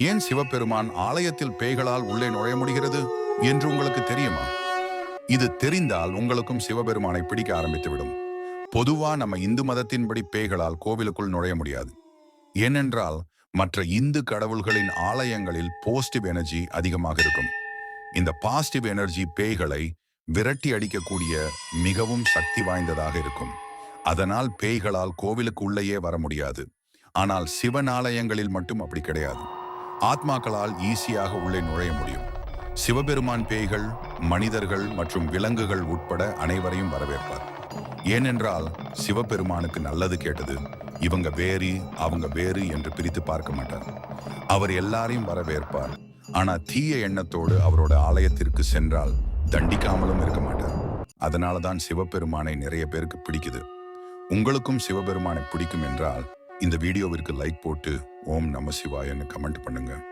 ஏன் சிவபெருமான் ஆலயத்தில் பேய்களால் உள்ளே நுழைய முடிகிறது என்று உங்களுக்கு தெரியுமா? இது தெரிந்தால் உங்களுக்கும் சிவபெருமானை பிடிக்க ஆரம்பித்துவிடும். பொதுவா நம்ம இந்து மதத்தின்படி பேய்களால் கோவிலுக்குள் நுழைய முடியாது. ஏனென்றால் மற்ற இந்து கடவுள்களின் ஆலயங்களில் பாசிட்டிவ் எனர்ஜி அதிகமாக இருக்கும். இந்த பாசிட்டிவ் எனர்ஜி பேய்களை விரட்டி அடிக்கக்கூடிய மிகவும் சக்தி வாய்ந்ததாக இருக்கும். அதனால் பேய்களால் கோவிலுக்கு உள்ளேயே வர முடியாது. ஆனால் சிவன் ஆலயங்களில் மட்டும் அப்படி கிடையாது. ஆத்மாக்களால் ஈஸியாக உள்ளே நுழைய முடியும். சிவபெருமான் பேய்கள் மனிதர்கள் மற்றும் விலங்குகள் உட்பட அனைவரையும் வரவேற்பார். ஏனென்றால் சிவபெருமானுக்கு நல்லது கேட்டது இவங்க வேறு அவங்க வேறு என்று பிரித்து பார்க்க மாட்டார். அவர் எல்லாரையும் வரவேற்பார். ஆனா தீய எண்ணத்தோடு அவரோட ஆலயத்திற்கு சென்றால் தண்டிக்காமலும் இருக்க மாட்டார். அதனால தான் சிவபெருமானை நிறைய பேருக்கு பிடிக்குது. உங்களுக்கும் சிவபெருமானை பிடிக்கும் என்றால் இந்த வீடியோவிற்கு லைக் போட்டு ஓம் நம சிவாயன்னு கமெண்ட் பண்ணுங்கள்